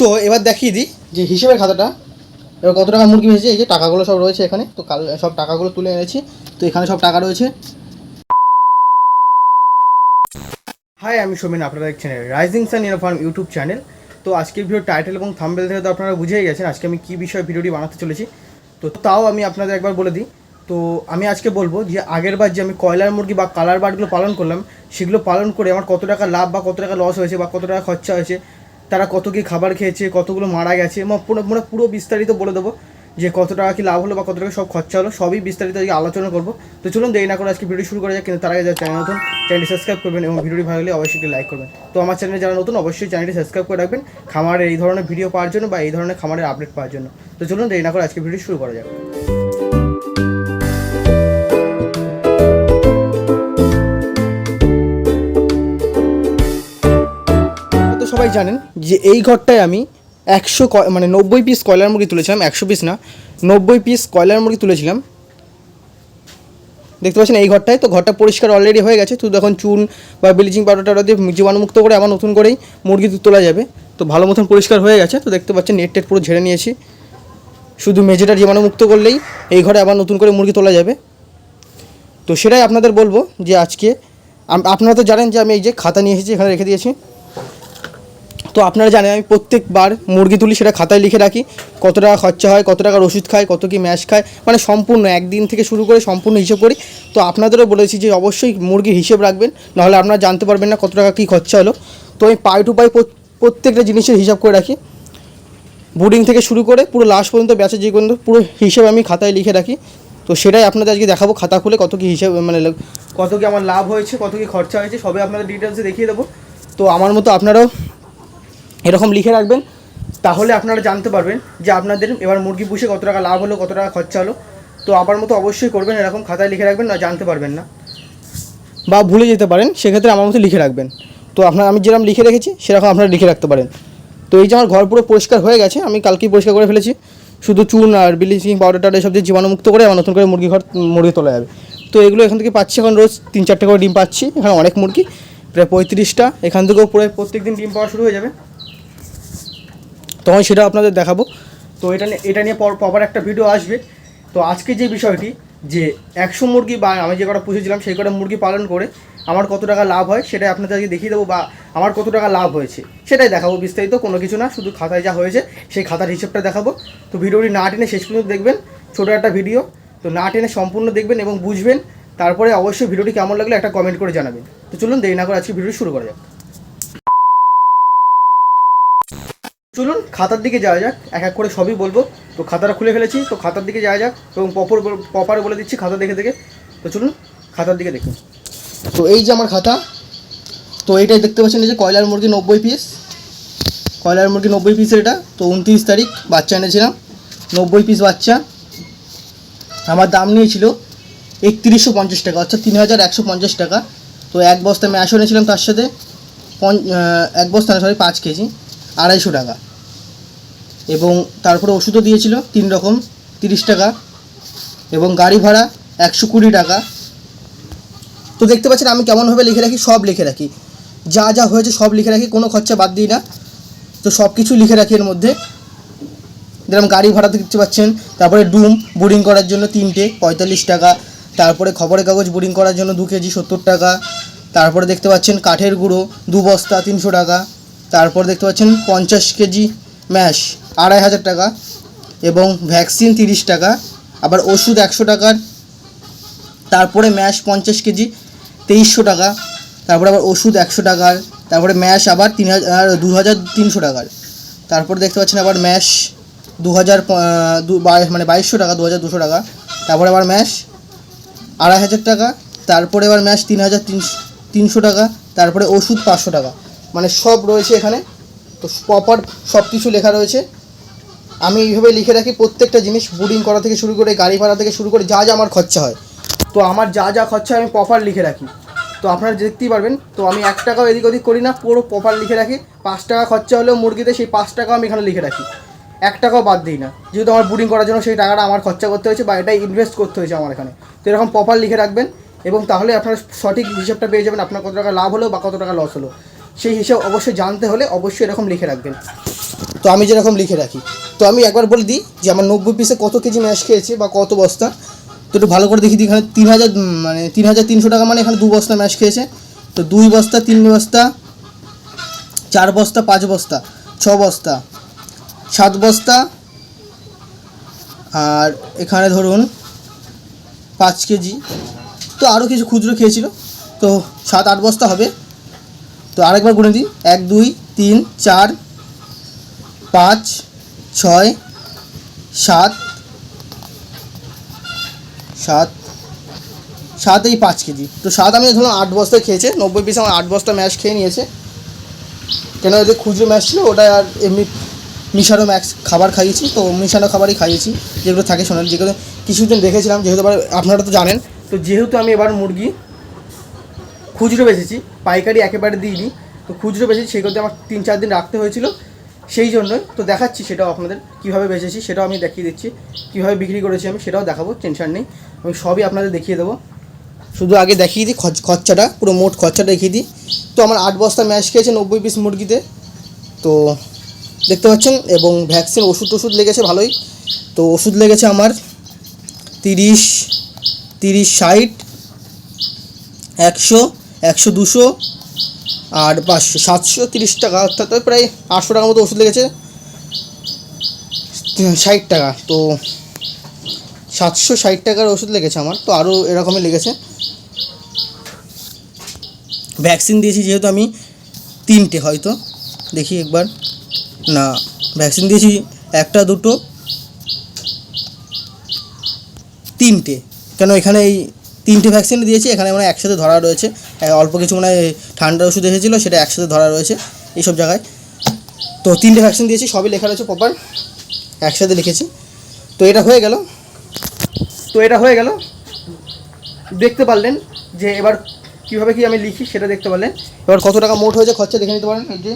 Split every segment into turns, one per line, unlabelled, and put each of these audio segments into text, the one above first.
তো এবার দেখিয়ে দিই যে হিসেবের খাতাটা, এবার কত টাকা মুরগি ভেজেছে এই যে টাকাগুলো সব রয়েছে এখানে, তো কাল সব টাকাগুলো তুলে এনেছি, তো এখানে সব টাকা রয়েছে। হাই আমি সোমেন, আপনারা দেখছেন rising sun in farm YouTube channel তো আজকের ভিডিও টাইটেল এবং থাম্বেল থেকে তো আপনারা বুঝেই গেছেন, আজকে আমি কী বিষয়ে ভিডিওটি বানাতে চলেছি। তো তাও আমি আপনাদের একবার বলে দিই, তো আমি আজকে বলব যে আগের বার যে আমি কয়লার মুরগি বা কালার বার্ডগুলো পালন করলাম, সেগুলো পালন করে আমার কত টাকা লাভ বা কত টাকা লস হয়েছে বা কত টাকা খরচা হয়েছে তারা কত কী খাবার খেয়েছে, কতগুলো মারা গেছে পুরো মানে পুরো বিস্তারিত বলে দেবো যে কত টাকা কি লাভ হলো বা কত টাকা সব খরচা হলো, সবই বিস্তারিত আজকে আলোচনা করব। তো চলুন দেরি না করে আজকে ভিডিও শুরু করা যাক, কিন্তু তার আগে যারা চ্যানেল নতুন, চ্যানেলটি সাবস্ক্রাইব করবেন এবং ভিডিওটি ভালো লাগলে অবশ্যই একটি লাইক করবেন। তো আমার চ্যানেলে যারা নতুন, অবশ্যই চ্যানেলটি সাবস্ক্রাইব করে রাখবেন খামারের এই ধরনের ভিডিও পাওয়ার জন্য বা এই ধরনের খামারের আপডেট পাওয়ার জন্য। তো চলুন দেরি না করে আজকে ভিডিও শুরু করা যাক। জানেন যে এই ঘরটায় আমি একশো মানে নব্বই পিস কয়লার মুরগি তুলেছিলাম, একশো পিস না, নব্বই পিস কয়লার মুরগি তুলেছিলাম। দেখতে পাচ্ছেন এই ঘরটায়? তো ঘরটা পরিষ্কার অলরেডি হয়ে গেছে, শুধু এখন চুন বা ব্লিচিং পাউডার দিয়ে জীবাণুমুক্ত করে আবার নতুন করেই মুরগি তোলা যাবে। তো ভালো মতন পরিষ্কার হয়ে গেছে, তো দেখতে পাচ্ছেন নেট টেট পুরো ঝেড়ে নিয়েছি। শুধু মেঝেটা জীবাণুমুক্ত করলেই এই ঘরে আবার নতুন করে মুরগি তোলা যাবে। তো সেটাই আপনাদের বলব যে আজকে আপনারা তো জানেন যে আমি এই যে খাতা নিয়ে এসেছি, এখানে রেখে দিয়েছি। তো আপনারা জানেন, আমি প্রত্যেকবার মুরগি তুলি, সেটা খাতায় লিখে রাখি। কত টাকা খরচা হয়, কত টাকার ওষুধ খায়, কত কি ম্যাশ খায় মানে সম্পূর্ণ একদিন থেকে শুরু করে সম্পূর্ণ হিসেব করি। তো আপনাদেরও বলেছি যে অবশ্যই মুরগির হিসেব রাখবেন, নাহলে আপনারা জানতে পারবেন না কত টাকা কী খরচা হলো। তো আমি পাই টু পাই প্রত্যেকটা জিনিসের হিসাব করে রাখি। বুডিং থেকে শুরু করে পুরো লাস্ট পর্যন্ত ব্যাচে যে পর্যন্ত পুরো হিসেব আমি খাতায় লিখে রাখি। তো সেটাই আপনাদের আজকে দেখাবো, খাতা খুলে কত কী হিসেব মানে কত কী আমার লাভ হয়েছে, কত কী খরচা হয়েছে, সবই আপনাদের ডিটেলসে দেখিয়ে দেবো। তো আমার মতো আপনারাও এরকম লিখে রাখবেন। তাহলে আপনারা জানতে পারবেন যে আপনাদের এবার মুরগি পুষে কত টাকা লাভ হলো, কত টাকা খরচা হলো। তো আমার মতো অবশ্যই করবেন, এরকম খাতায় লিখে রাখবেন, না জানতে পারবেন না। বা ভুলে যেতে পারেন, সেক্ষেত্রে আমার মতো লিখে রাখবেন। তো আপনার, আমি যেরকম লিখে রেখেছি, সেরকম আপনারা লিখে রাখতে পারেন। তো এই যে আমার ঘর পুরো পরিষ্কার হয়ে গেছে, আমি কালকেই পরিষ্কার করে ফেলেছি। শুধু চুন আর ব্লিচিং পাউডার টাউডার সব দিয়ে জীবাণুমুক্ত করে আমার নতুন করে মুরগি ঘর, মুরগি তোলা যাবে। তো এগুলো এখান থেকে পাচ্ছি এখন রোজ তিন চারটে করে ডিম পাচ্ছি, এখানে অনেক মুরগি, প্রায় পঁয়ত্রিশটা। এখান থেকেও পুরো প্রত্যেক দিন ডিম পাওয়া শুরু হয়ে যাবে। তখন সেটা আপনাদের দেখাবো। তো এটা নিয়ে এটা নিয়ে প্রপার একটা ভিডিও আসবে। তো আজকে যে বিষয়টি, যে একশো মুরগি বা আমি যে কটা পুষেছিলাম, সেই কটা মুরগি পালন করে আমার কত টাকা লাভ হয়, সেটাই আপনাদের আজকে দেখিয়ে দেবো বা আমার কত টাকা লাভ হয়েছে, সেটাই দেখাবো বিস্তারিত, কোনো কিছু না, শুধু খাতায় যা হয়েছে, সেই খাতার হিসেবটা দেখাবো। তো ভিডিওটি না টেনে শেষ পর্যন্ত দেখবেন, ছোটো একটা ভিডিও তো না টেনে সম্পূর্ণ দেখবেন এবং বুঝবেন, তারপরে অবশ্যই ভিডিওটি কেমন লাগলে একটা কমেন্ট করে জানাবেন। তো চলুন দেরি না করে আজকে ভিডিও শুরু করা যাক চলুন খাতার দিকে যাওয়া যাক, এক এক করে সবই বলব। তো খাতাটা খুলে ফেলেছি, তো খাতার দিকে যাওয়া যাক এবং পপর পপারে বলে দিচ্ছি খাতা দেখে দেখে। তো চলুন, খাতার দিকে দেখুন তো এই যে আমার খাতা, তো এইটাই দেখতে পাচ্ছেন যে কয়লার মুরগি নব্বই পিস কয়লার মুরগি নব্বই পিসের এটা, তো উনত্রিশ তারিখ, বাচ্চা এনেছিলাম। নব্বই পিস বাচ্চা। আমার দাম নিয়েছিল একত্রিশশো পঞ্চাশ টাকা, অর্থাৎ তিন হাজার একশো পঞ্চাশ টাকা। তো এক বস্তা ম্যাশ এনেছিলাম তার সাথে, পঞ্চ এক বস্তা না সরি পাঁচ কেজি, আড়াইশো টাকা। এবং তারপরে ওষুধও দিয়েছিল, তিন রকম, তিরিশ টাকা এবং গাড়ি ভাড়া একশো কুড়ি টাকা। তো দেখতে পাচ্ছেন, আমি কেমনভাবে লিখে রাখি? সব লিখে রাখি। যা যা হয়েছে সব লিখে রাখি, কোনো খরচা বাদ দিই না। তো সব কিছু লিখে রাখি এর মধ্যে। যেরকম গাড়ি ভাড়া দেখতে পাচ্ছেন, তারপরে ডুম, বোরিং করার জন্য তিনটে, পঁয়তাল্লিশ টাকা। তারপরে খবরের কাগজ বোরিং করার জন্য দু কেজি, সত্তর টাকা। তারপরে দেখতে পাচ্ছেন, কাঠের গুঁড়ো, দু বস্তা, তিনশো টাকা। তারপর দেখতে পাচ্ছেন, পঞ্চাশ কেজি ম্যাশ। আড়াই হাজার টাকা এবং ভ্যাকসিন তিরিশ টাকা, আবার ওষুধ একশো টাকার, তারপরে ম্যাশ পঞ্চাশ কেজি তেইশশো টাকা, তারপরে আবার ওষুধ একশো টাকার, তারপরে ম্যাশ আবার তিন হাজার দু হাজার তিনশো টাকার। তারপরে দেখতে পাচ্ছেন আবার ম্যাশ দু হাজার মানে বাইশশো টাকা, দু হাজার দুশো টাকা, তারপরে আবার ম্যাশ আড়াই হাজার টাকা, তারপরে আবার ম্যাশ তিন হাজার তিনশো টাকা, তারপরে ওষুধ পাঁচশো টাকা। মানে সব রয়েছে এখানে, তো প্রপার সব কিছু লেখা রয়েছে। আমি এইভাবে লিখে রাখি, প্রত্যেকটা জিনিস বুডিং করা থেকে শুরু করে গাড়ি ভাড়া থেকে শুরু করে যা যা আমার খরচা হয়। তো আমার যা যা খরচা আমি প্রপার লিখে রাখি। তো আপনারা দেখতেই পারবেন, তো আমি এক টাকাও এদিক ওদিক করি না, পুরো প্রপার লিখে রাখি। পাঁচ টাকা খরচা হলেও মুরগিতে সেই পাঁচ টাকাও আমি এখানে লিখে রাখি। এক টাকাও বাদ দিই না। যেহেতু আমার বুডিং করার জন্য সেই টাকাটা আমার খরচা করতে হয়েছে বা এটাই ইনভেস্ট করতে হয়েছে আমার এখানে। তো এরকম প্রপার লিখে রাখবেন এবং তাহলে আপনারা সঠিক হিসাবটা পেয়ে যাবেন আপনার কত টাকা লাভ হলো বা কত টাকা লস হলো। সেই হিসাব অবশ্যই জানতে হলে অবশ্যই এরকম লিখে রাখবেন। তো আমি যেরকম লিখে রাখি। তো আমি একবার বলে দিই যে আমার নব্বই পিসে কত কেজি ম্যাশ খেয়েছে বা কত বস্তা। তো একটু ভালো করে দেখি দিই, এখানে তিন হাজার মানে তিন হাজার তিনশো টাকা মানে এখানে দু বস্তা ম্যাশ খেয়েছে। তো দুই বস্তা, তিন বস্তা, চার বস্তা, পাঁচ বস্তা, ছ বস্তা, সাত বস্তা, আর এখানে ধরুন পাঁচ কেজি। তো আরও কিছু খুচরো খেয়েছিল। তো সাত, আট বস্তা হবে। তো আরেকবার গুনে দিই, এক, দুই, তিন, চার পাঁচ, ছয়, সাত সাত সাত এই পাঁচ কেজি। তো সাত আমি ধরুন আট বস্তা খেয়েছে, নব্বই পিস আমার আট বস্তা ম্যাশ খেয়ে নিয়েছে। কেন ওদের খুচরো ম্যাশ ছিল ওটা আর এমনি মিশানো ম্যাক্স খাবার খাইয়েছি, তো মিশানো খাবারই খাইয়েছি, যেগুলো থাকে শোনার যেগুলো কিছুদিন দেখেছিলাম, যেহেতু এবার আপনারা তো জানেন, তো যেহেতু আমি এবার মুরগি খুচরো বেচেছি, পাইকারি একেবারে দিইনি, তো খুচরো বেচেছি সেগুলোতে আমার তিন চার দিন রাখতে হয়েছিল সেই জন্যই তো দেখাচ্ছি সেটাও আপনাদের কীভাবে বেচেছি, সেটাও আমি দেখিয়ে দিচ্ছি। কীভাবে বিক্রি করেছি আমি সেটাও দেখাবো, টেনশন নেই। আমি সবই আপনাদের দেখিয়ে দেবো। শুধু আগে দেখিয়ে দিই খরচ- খরচাটা, পুরো মোট খরচাটা দেখিয়ে দিই। তো আমার আট বস্তা ম্যাশ খেয়েছে নব্বই পিস মুরগিতে। তো দেখতে পাচ্ছেন, এবং ভ্যাকসিন ওষুধ টষুধ লেগেছে ভালোই। তো ওষুধ লেগেছে আমার তিরিশ তিরিশ ষাট, একশো একশো দুশো আর পাঁচশো সাতশো তিরিশ টাকা অর্থাৎ প্রায় আটশো টাকার মতো ওষুধ লেগেছে। ষাট টাকা, তো সাতশো ষাট টাকার ওষুধ লেগেছে আমার, তো আরও এরকমই লেগেছে। ভ্যাকসিন দিয়েছি যেহেতু আমি তিনটে হয়তো, দেখি একবার। না, ভ্যাকসিন দিয়েছি একটা, দুটো, তিনটে। কেন এখানে এই তিনটে ভ্যাকসিন দিয়েছি, এখানে মানে একসাথে ধরা রয়েছে। অল্প কিছু মানে ঠান্ডা ওষুধ এসেছিল, সেটা একসাথে ধরা রয়েছে এইসব জায়গায়। তো তিনটে ভ্যাকসিন দিয়েছি, সবই লেখা রয়েছে প্রপার একসাথে লিখেছি। তো এটা হয়ে গেল। তো এটা হয়ে গেল। দেখতে পারলেন যে এবার কীভাবে কি আমি লিখি সেটা দেখতে পারলেন। এবার কত টাকা মোট হয়েছে খরচা দেখে নিতে পারেন। যে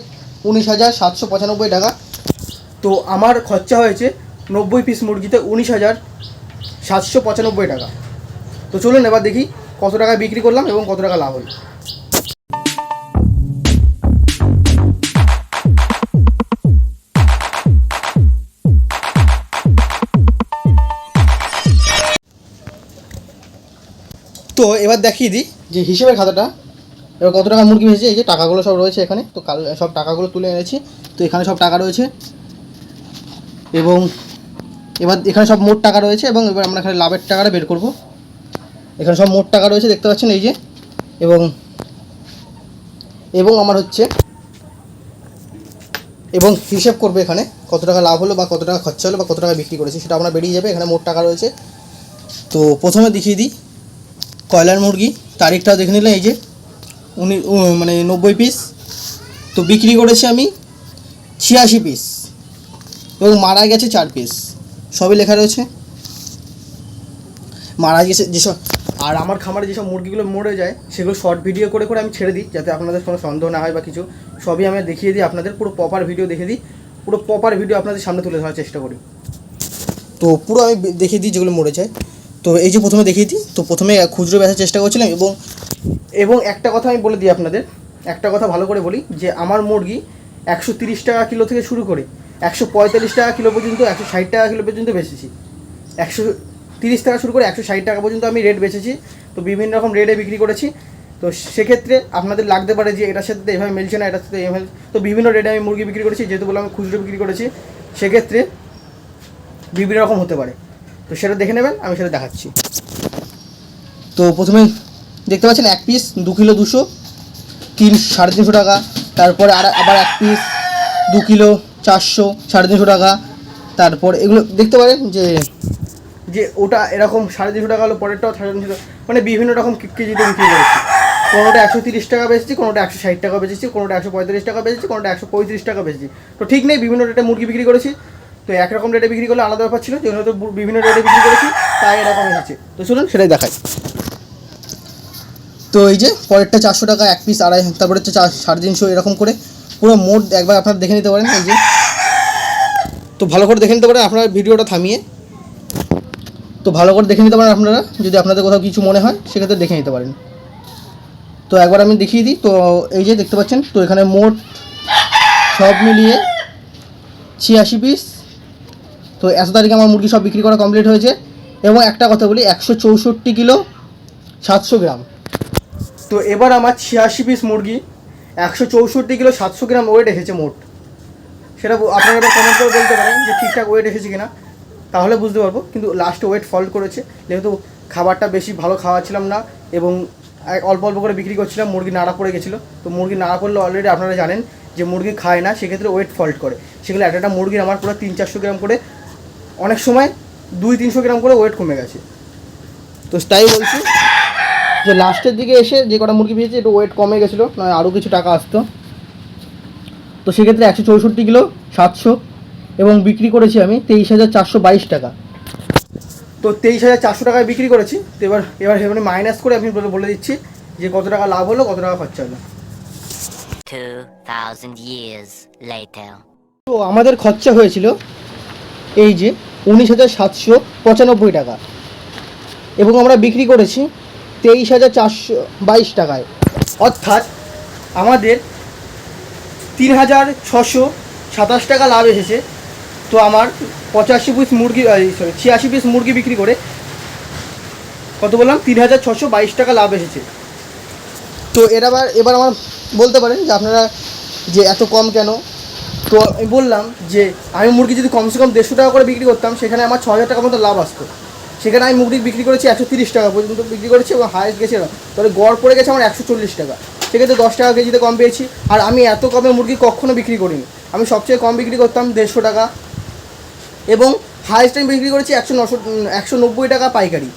উনিশ হাজার সাতশো পঁচানব্বই টাকা। তো আমার খরচা হয়েছে নব্বই পিস মুরগিতে উনিশ হাজার সাতশো পঁচানব্বই টাকা। তো চলুন এবার দেখি কত টাকা বিক্রি করলাম এবং কত টাকা লাভ হলো। তো এবার দেখিয়ে দিই যে হিসেবের খাতাটা। এবার কত টাকা মুরগি ভেজেছে এই যে টাকাগুলো সব রয়েছে এখানে। তো কাল সব টাকাগুলো তুলে এনেছি। তো এখানে সব টাকা রয়েছে। এবং এবার এখানে সব মোট টাকা রয়েছে এবং এবার আমরা এখানে লাভের টাকাটা বের করব। এখানে সব মোট টাকা রয়েছে, দেখতে পাচ্ছেন এই যে। এবং এবং আমার হচ্ছে, এবং হিসেব করবে এখানে কত টাকা লাভ হলো বা কত টাকা খরচা হলো বা কত টাকা বিক্রি করেছি, সেটা আমরা বেরিয়ে যাবে, এখানে মোট টাকা রয়েছে। তো প্রথমে দেখিয়ে দিই, কয়লার মুরগি, তারিখটাও দেখে নিলাম এই যে উনি মানে নব্বই পিস। তো বিক্রি করেছি আমি ছিয়াশি পিস, এবং মারা গেছে চার পিস। সবই লেখা রয়েছে। মারা গেছে, যেসব আর আমার খামারে যেসব মুরগিগুলো মরে যায়, সেগুলো শর্ট ভিডিও করে করে আমি ছেড়ে দিই, যাতে আপনাদের কোনো সন্দেহ না হয় বা কিছু। সবই আমি দেখিয়ে দিই আপনাদের, পুরো প্রপার ভিডিও দেখে দিই। পুরো প্রপার ভিডিও আপনাদের সামনে তুলে ধরার চেষ্টা করি। তো পুরো আমি দেখিয়ে দিই যেগুলো মরে যায়। তো এই যে প্রথমে দেখিয়ে দিই, তো প্রথমে খুচরো বেচার চেষ্টা করছিলাম এবং এবং একটা কথা আমি বলে দিই আপনাদের, একটা কথা ভালো করে বলি যে আমার মুরগি একশো তিরিশ টাকা কিলো থেকে শুরু করে, একশো পঁয়তাল্লিশ টাকা কিলো পর্যন্ত, একশো ষাট টাকা কিলো পর্যন্ত বেচেছি। একশো তিরিশ টাকা শুরু করে একশো ষাট টাকা পর্যন্ত আমি রেট বেচেছি। তো বিভিন্ন রকম রেটে বিক্রি করেছি। তো সেক্ষেত্রে আপনাদের লাগতে পারে যে এটার সাথে এভাবে মিলছে না, এটার সাথে এভাবে তো বিভিন্ন রেটে আমি মুরগি বিক্রি করেছি, যেহেতু বলে আমি খুচরো বিক্রি করেছি। সেক্ষেত্রে বিভিন্ন রকম হতে পারে। তো সেটা দেখে নেবেন, আমি সেটা দেখাচ্ছি। তো প্রথমে দেখতে পাচ্ছেন এক পিস দু কিলো দুশো, তিন সাড়ে তিনশো টাকা। তারপরে আর আবার এক পিস দু কিলো চারশো, সাড়ে তিনশো টাকা। তারপর এগুলো দেখতে পারেন যে যে ওটা এরকম সাড়ে তিনশো টাকা হলো, পরেরটাও সাড়ে তিনশো টাকা। মানে বিভিন্ন রকম কেজিতে বিক্রি করেছি। কোনোটা একশো তিরিশ টাকা বেচেছি, কোনোটা একশো ষাট টাকা বেচেছি, কোনোটা একশো পঁয়তাল্লিশ টাকা বেচেছি, কোনোটা একশো পঁয়ত্রিশ টাকা বেচেছি। তো ঠিক নেই, বিভিন্ন রেটে মুরগি বিক্রি করেছি। তো একরকম রেটে বিক্রি করলে আলাদা ব্যাপার ছিল, যেহেতু বু- বিভিন্ন রেটে বিক্রি করেছি, তাই এরকম হয়েছে। তো শুনুন সেটাই দেখাই। তো এই যে, পরেরটা চারশো টাকা, এক পিস আড়াই, তারপরে হচ্ছে চার সাড়ে তিনশো এরকম করে। পুরো মোট একবার আপনারা দেখে নিতে পারেন, এই যে। তো ভালো করে দেখে নিতে পারেন, আপনারা ভিডিওটা থামিয়ে। তো ভালো করে দেখে নিতে পারেন আপনারা, যদি আপনাদের কোথাও কিছু মনে হয়, সেক্ষেত্রে দেখে নিতে পারেন। তো একবার আমি দেখিয়ে দিই, তো এই যে দেখতে পাচ্ছেন, তো এখানে মোট সব মিলিয়ে ছিয়াশি পিস তো এত তারিখে আমার মুরগি সব বিক্রি করা কমপ্লিট হয়েছে এবং একটা কথা বলি, একশো চৌষট্টি কিলো সাতশো গ্রাম। তো এবার আমার ছিয়াশি পিস মুরগি, একশো চৌষট্টি কিলো সাতশো গ্রাম ওয়েট এসেছে মোট। সেটা আপনারা কমেন্ট করে বলতে পারেন যে ঠিকঠাক ওয়েট এসেছে কিনা। তাহলে বুঝতে পারব, কিন্তু লাস্টে ওয়েট ফল্ট করেছে। যেহেতু খাবারটা বেশি ভালো খাওয়াচ্ছিলাম না, এবং অল্প অল্প করে বিক্রি করছিলাম, মুরগি নাড়া পড়ে গেছিল। তো মুরগি নাড়া পড়লে অলরেডি আপনারা জানেন যে মুরগি খায় না, সেক্ষেত্রে ওয়েট ফল্ট করে। সেগুলো একটা একটা মুরগির আমার পুরো তিন চারশো গ্রাম করে, অনেক সময় দুই তিনশো গ্রাম করে ওয়েট কমে গেছে। তো তাই বলছি যে লাস্টের দিকে এসে যে কটা মুরগি পেয়েছি, একটু ওয়েট কমে গেছিল নয় আরও কিছু টাকা আসতো। তো সেক্ষেত্রে একশো চৌষট্টি কিলো, সাতশো। এবং বিক্রি করেছি আমি তেইশ হাজার চারশো বাইশ টাকা। তো তেইশ হাজার চারশো টাকায় বিক্রি করেছি। তো এবার এবার এখানে মাইনাস করে আমি বলে দিচ্ছি যে কত টাকা লাভ হলো কত টাকা খরচা হলো।
2,000 years later.
তো আমাদের খরচা হয়েছিল এই যে উনিশ হাজার সাতশো পঁচানব্বই টাকা। এবং আমরা বিক্রি করেছি তেইশ হাজার চারশো বাইশ টাকায়। অর্থাৎ আমাদের তিন হাজার ছশো সাতাশ টাকা লাভ এসেছে। তো আমার পঁচাশি পিস মুরগি সরি ছিয়াশি পিস মুরগি বিক্রি করে কত বললাম? তিন হাজার ছশো বাইশ টাকা লাভ এসেছে। তো এর আবার, এবার আমার বলতে পারেন যে আপনারা যে এত কম কেন? তো আমি বললাম যে আমি মুরগি যদি কমসে কম দেড়শো টাকা করে বিক্রি করতাম, সেখানে আমার ছ হাজার টাকা মতো লাভ আসতো। সেখানে আমি মুরগি বিক্রি করেছি একশো তিরিশ টাকা পর্যন্ত বিক্রি করেছি এবং হাইস্ট গেছে তাহলে গড় পড়ে গেছে আমার একশো চল্লিশ টাকা। সেক্ষেত্রে দশ টাকা কেজিতে কম পেয়েছি। আর আমি এত কমে মুরগি কখনো বিক্রি করিনি। আমি সবচেয়ে কম বিক্রি করতাম দেড়শো টাকা। এবং হাইস্ট আমি বিক্রি করেছি একশো নশো একশো নব্বই টাকা পাইকারি।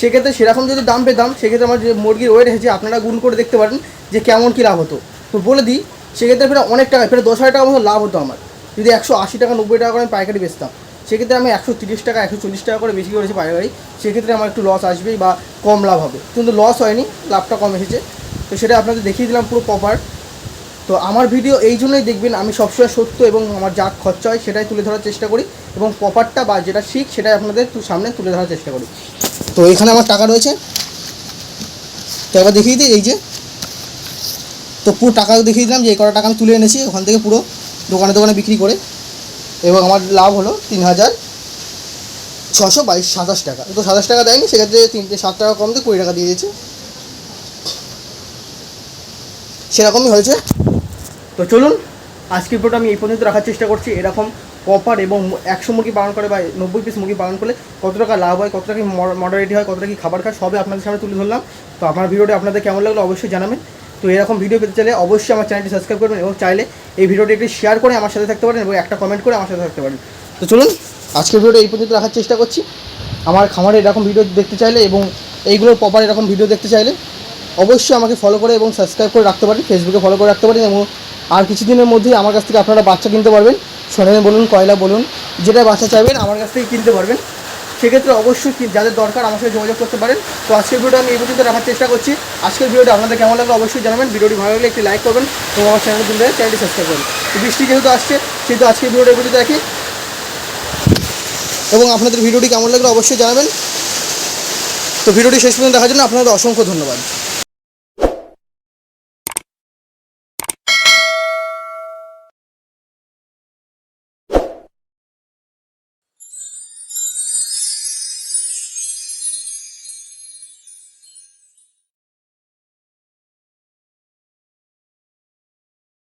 সেক্ষেত্রে সেরকম যদি দাম পেতাম, সেক্ষেত্রে আমার যে মুরগির ওয়েট এসেছে আপনারা গুণ করে দেখতে পারেন যে কেমন কী লাভ হতো। তো বলে দিই, সেক্ষেত্রে ফের অনেক টাকা, ফের দশ হাজার টাকা মতো লাভ হতো আমার। যদি একশো আশি টাকা, নব্বই টাকা করে আমি পাইকারি বেচতাম, সেক্ষেত্রে আমি একশো তিরিশ টাকা, একশো চল্লিশ টাকা করে বেশি করেছি পাইকারি। সেক্ষেত্রে আমার একটু লস আসবেই বা কম লাভ হবে। কিন্তু লস হয়নি, লাভটা কম এসেছে। তো সেটা আপনাদের দেখিয়ে দিলাম পুরো প্রপার তো আমার ভিডিও এই জন্যই দেখবেন আমি সবসময় সত্য এবং আমার যা খরচা হয় সেটাই তুলে ধরার চেষ্টা করি এবং প্রপারটা বা যেটা শিখ সেটাই আপনাদের সামনে তুলে ধরার চেষ্টা করি। তো এখানে আমার টাকা রয়েছে। তো এবার দেখিয়ে দিই, এই যে। তো পুরো টাকা দেখিয়ে দিলাম যে এই কটা টাকা আমি তুলে এনেছি, ওখান থেকে পুরো দোকানে দোকানে বিক্রি করে। এবং আমার লাভ হলো তিন হাজার ছশো বাইশ, সাতাশ টাকা। তো সাতাশ টাকা দেয়নি, সেক্ষেত্রে তিনটে সাত টাকা কম দিয়ে কুড়ি টাকা দিয়ে দিয়েছে। সেরকমই হয়েছে। তো চলুন, আজকের ভিডিওটা আমি এই পর্যন্ত রাখার চেষ্টা করছি। এরকম প্রপার এবং একশো মুরগি পালন করে বা নব্বই পিস মুরগি পালন করলে কত টাকা লাভ হয়, কত টাকা মডারেটি হয়, কত টাকা কি খাবার খায়, সবই আপনাদের সামনে তুলে ধরলাম। তো আমার ভিডিওটি আপনাদের কেমন লাগল অবশ্যই জানাবেন। তো এরকম ভিডিও পেতে চাইলে অবশ্যই আমার চ্যানেলটি সাবস্ক্রাইব করবেন এবং চাইলে এই ভিডিওটি একটি শেয়ার করে আমার সাথে থাকতে পারেন এবং একটা কমেন্ট করে আমার সাথে থাকতে পারেন। তো চলুন, আজকের ভিডিওটা এই পর্যন্ত রাখার চেষ্টা করছি। আমার খামারে এরকম ভিডিও দেখতে চাইলে এবং এইগুলোর প্রপার এরকম ভিডিও দেখতে চাইলে অবশ্যই আমাকে ফলো করে এবং সাবস্ক্রাইব করে রাখতে পারেন ফেসবুকে ফলো করে রাখতে পারেন এবং আর কিছুদিনের মধ্যেই আমার কাছ থেকে আপনারা বাচ্চা কিনতে পারবেন। সোনালি বলুন, কয়লা বলুন যেটা বাচ্চা চাইবেন, আমার কাছ থেকে কিনতে পারবেন। সেক্ষেত্রে অবশ্যই যাদের দরকার আমার সাথে যোগাযোগ করতে পারেন। তো আজকের ভিডিওটা আমি এই পর্যন্ত রাখার চেষ্টা করছি। আজকের ভিডিওটা আপনাদের কেমন লাগল অবশ্যই জানাবেন। ভিডিওটি ভালো লাগলে একটি লাইক করবেন এবং আমার চ্যানেল দিন চ্যানেলটি সাবস্ক্রাইব করবেন। বৃষ্টি যেহেতু আসছে, সেহেতু আজকের ভিডিওটা এই পর্যন্ত রাখি। এবং আপনাদের ভিডিওটি কেমন লাগল অবশ্যই জানাবেন। তো ভিডিওটি শেষ পর্যন্ত দেখার জন্য আপনাদের অসংখ্য ধন্যবাদ।